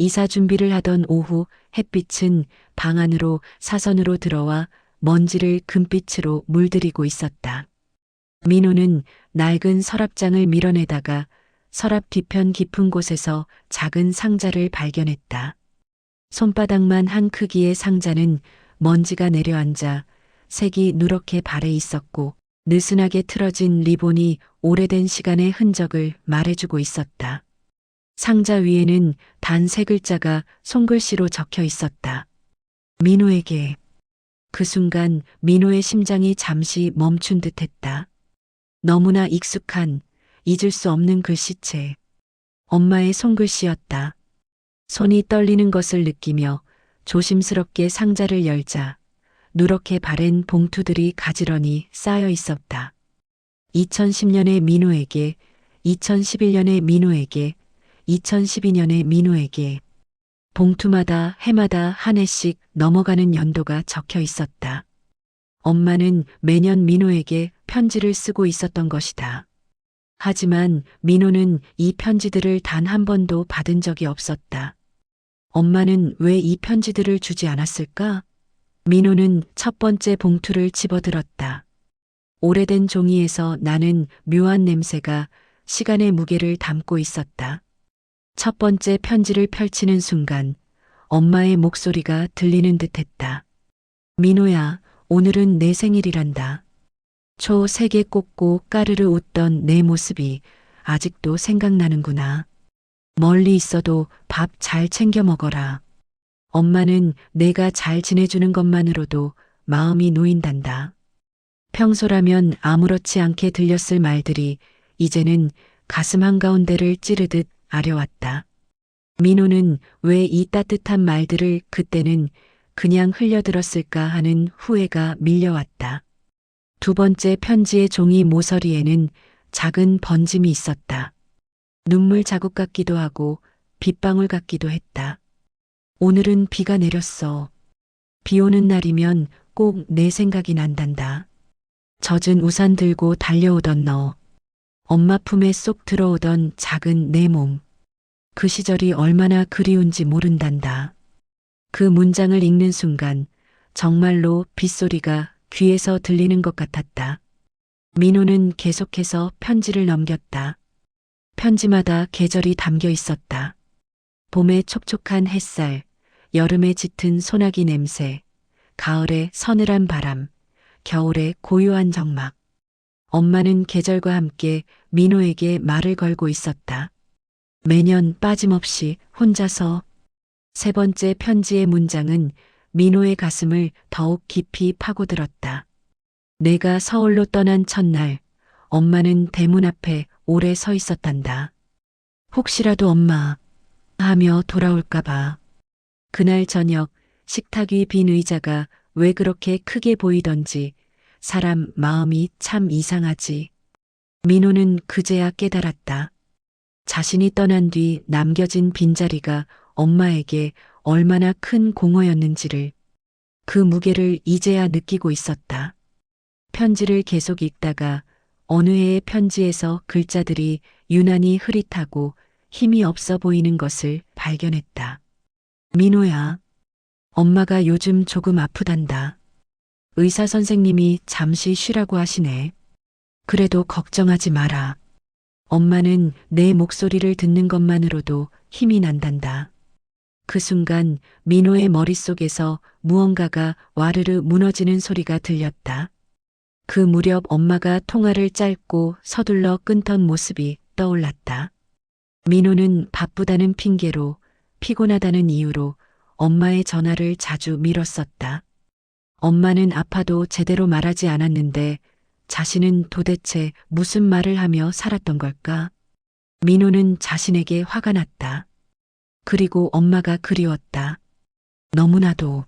이사 준비를 하던 오후 햇빛은 방 안으로 사선으로 들어와 먼지를 금빛으로 물들이고 있었다. 민호는 낡은 서랍장을 밀어내다가 서랍 뒤편 깊은 곳에서 작은 상자를 발견했다. 손바닥만 한 크기의 상자는 먼지가 내려앉아 색이 누렇게 발해 있었고 느슨하게 틀어진 리본이 오래된 시간의 흔적을 말해주고 있었다. 상자 위에는 단 세 글자가 손글씨로 적혀 있었다. 민호에게. 그 순간 민호의 심장이 잠시 멈춘 듯 했다. 너무나 익숙한, 잊을 수 없는 글씨체. 엄마의 손글씨였다. 손이 떨리는 것을 느끼며 조심스럽게 상자를 열자 누렇게 바랜 봉투들이 가지런히 쌓여 있었다. 2010년의 민호에게, 2011년의 민호에게, 2012년의 민호에게 봉투마다 해마다 한 해씩 넘어가는 연도가 적혀 있었다. 엄마는 매년 민호에게 편지를 쓰고 있었던 것이다. 하지만 민호는 이 편지들을 단 한 번도 받은 적이 없었다. 엄마는 왜 이 편지들을 주지 않았을까? 민호는 첫 번째 봉투를 집어들었다. 오래된 종이에서 나는 묘한 냄새가 시간의 무게를 담고 있었다. 첫 번째 편지를 펼치는 순간 엄마의 목소리가 들리는 듯 했다. 민호야, 오늘은 내 생일이란다. 초세개 꽂고 까르르 웃던 내 모습이 아직도 생각나는구나. 멀리 있어도 밥 잘 챙겨 먹어라. 엄마는 내가 잘 지내주는 것만으로도 마음이 놓인단다. 평소라면 아무렇지 않게 들렸을 말들이 이제는 가슴 한가운데를 찌르듯 아려왔다. 민호는 왜 이 따뜻한 말들을 그때는 그냥 흘려들었을까 하는 후회가 밀려왔다. 두 번째 편지의 종이 모서리에는 작은 번짐이 있었다. 눈물 자국 같기도 하고 빗방울 같기도 했다. 오늘은 비가 내렸어. 비 오는 날이면 꼭 내 생각이 난단다. 젖은 우산 들고 달려오던 너. 엄마 품에 쏙 들어오던 작은 내 몸. 그 시절이 얼마나 그리운지 모른단다. 그 문장을 읽는 순간 정말로 빗소리가 귀에서 들리는 것 같았다. 민호는 계속해서 편지를 넘겼다. 편지마다 계절이 담겨 있었다. 봄의 촉촉한 햇살, 여름에 짙은 소나기 냄새, 가을의 서늘한 바람, 겨울의 고요한 정막. 엄마는 계절과 함께 민호에게 말을 걸고 있었다. 매년 빠짐없이 혼자서 세 번째 편지의 문장은 민호의 가슴을 더욱 깊이 파고들었다. 내가 서울로 떠난 첫날, 엄마는 대문 앞에 오래 서 있었단다. 혹시라도 엄마 하며 돌아올까봐. 그날 저녁 식탁 위 빈 의자가 왜 그렇게 크게 보이던지 사람 마음이 참 이상하지. 민호는 그제야 깨달았다. 자신이 떠난 뒤 남겨진 빈자리가 엄마에게 얼마나 큰 공허였는지를 그 무게를 이제야 느끼고 있었다. 편지를 계속 읽다가 어느 해의 편지에서 글자들이 유난히 흐릿하고 힘이 없어 보이는 것을 발견했다. 민호야, 엄마가 요즘 조금 아프단다. 의사 선생님이 잠시 쉬라고 하시네. 그래도 걱정하지 마라. 엄마는 내 목소리를 듣는 것만으로도 힘이 난단다. 그 순간 민호의 머릿속에서 무언가가 와르르 무너지는 소리가 들렸다. 그 무렵 엄마가 통화를 짧고 서둘러 끊던 모습이 떠올랐다. 민호는 바쁘다는 핑계로 피곤하다는 이유로 엄마의 전화를 자주 미뤘었다. 엄마는 아파도 제대로 말하지 않았는데 자신은 도대체 무슨 말을 하며 살았던 걸까? 민호는 자신에게 화가 났다. 그리고 엄마가 그리웠다. 너무나도.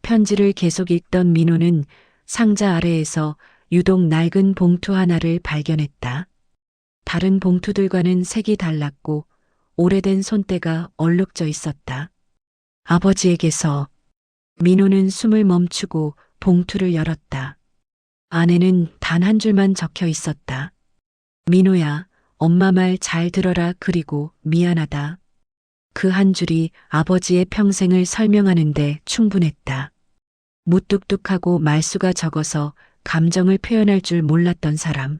편지를 계속 읽던 민호는 상자 아래에서 유독 낡은 봉투 하나를 발견했다. 다른 봉투들과는 색이 달랐고 오래된 손때가 얼룩져 있었다. 아버지에게서 민호는 숨을 멈추고 봉투를 열었다. 안에는 단 한 줄만 적혀 있었다. 민호야, 엄마 말 잘 들어라 그리고 미안하다. 그 한 줄이 아버지의 평생을 설명하는데 충분했다. 무뚝뚝하고 말수가 적어서 감정을 표현할 줄 몰랐던 사람.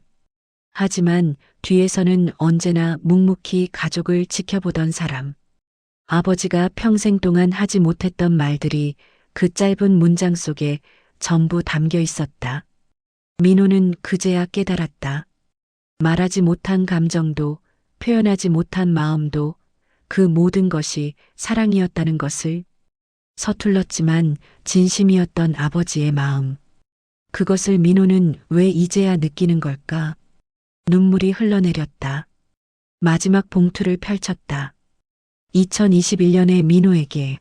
하지만 뒤에서는 언제나 묵묵히 가족을 지켜보던 사람. 아버지가 평생 동안 하지 못했던 말들이 그 짧은 문장 속에 전부 담겨 있었다. 민호는 그제야 깨달았다. 말하지 못한 감정도 표현하지 못한 마음도 그 모든 것이 사랑이었다는 것을 서툴렀지만 진심이었던 아버지의 마음. 그것을 민호는 왜 이제야 느끼는 걸까? 눈물이 흘러내렸다. 마지막 봉투를 펼쳤다. 2021년의 민호에게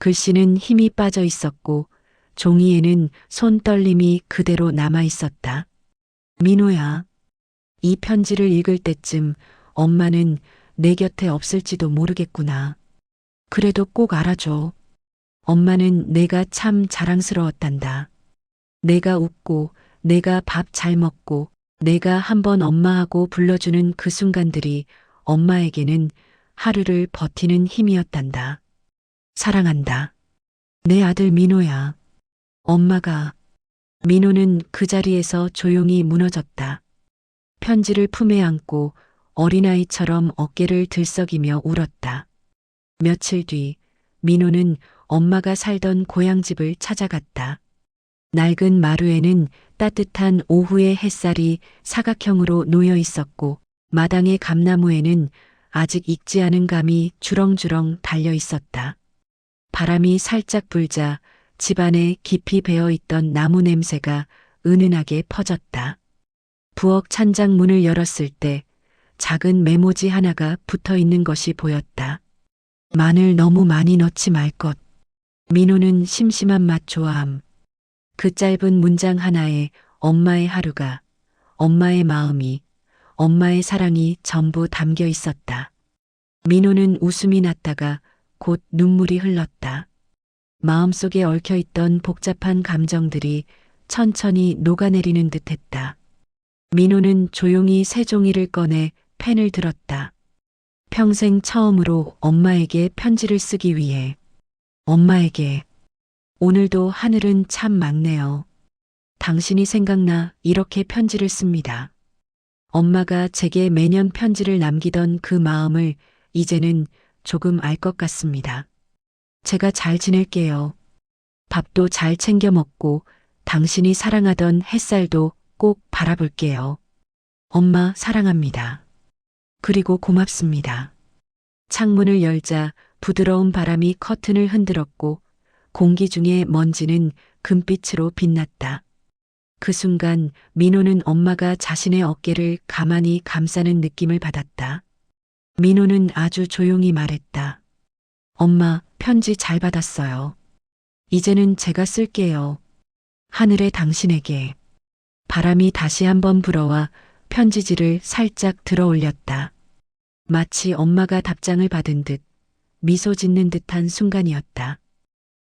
글씨는 힘이 빠져 있었고 종이에는 손떨림이 그대로 남아 있었다. 민호야, 이 편지를 읽을 때쯤 엄마는 내 곁에 없을지도 모르겠구나. 그래도 꼭 알아줘. 엄마는 내가 참 자랑스러웠단다. 내가 웃고, 내가 밥 잘 먹고, 내가 한번 엄마하고 불러주는 그 순간들이 엄마에게는 하루를 버티는 힘이었단다. 사랑한다. 내 아들 민호야. 엄마가 민호는 그 자리에서 조용히 무너졌다. 편지를 품에 안고 어린아이처럼 어깨를 들썩이며 울었다. 며칠 뒤 민호는 엄마가 살던 고향집을 찾아갔다. 낡은 마루에는 따뜻한 오후의 햇살이 사각형으로 놓여 있었고 마당의 감나무에는 아직 익지 않은 감이 주렁주렁 달려 있었다. 바람이 살짝 불자 집안에 깊이 배어 있던 나무 냄새가 은은하게 퍼졌다. 부엌 찬장 문을 열었을 때 작은 메모지 하나가 붙어 있는 것이 보였다. 마늘 너무 많이 넣지 말 것. 민호는 심심한 맛 좋아함. 그 짧은 문장 하나에 엄마의 하루가, 엄마의 마음이, 엄마의 사랑이 전부 담겨 있었다. 민호는 웃음이 났다가 곧 눈물이 흘렀다. 마음속에 얽혀 있던 복잡한 감정들이 천천히 녹아내리는 듯 했다. 민호는 조용히 새 종이를 꺼내 펜을 들었다. 평생 처음으로 엄마에게 편지를 쓰기 위해. 엄마에게. 오늘도 하늘은 참 맑네요. 당신이 생각나 이렇게 편지를 씁니다. 엄마가 제게 매년 편지를 남기던 그 마음을 이제는 조금 알 것 같습니다. 제가 잘 지낼게요. 밥도 잘 챙겨 먹고 당신이 사랑하던 햇살도 꼭 바라볼게요. 엄마 사랑합니다. 그리고 고맙습니다. 창문을 열자 부드러운 바람이 커튼을 흔들었고 공기 중에 먼지는 금빛으로 빛났다. 그 순간 민호는 엄마가 자신의 어깨를 가만히 감싸는 느낌을 받았다. 민호는 아주 조용히 말했다. 엄마, 편지 잘 받았어요. 이제는 제가 쓸게요. 하늘의 당신에게. 바람이 다시 한번 불어와 편지지를 살짝 들어 올렸다. 마치 엄마가 답장을 받은 듯 미소 짓는 듯한 순간이었다.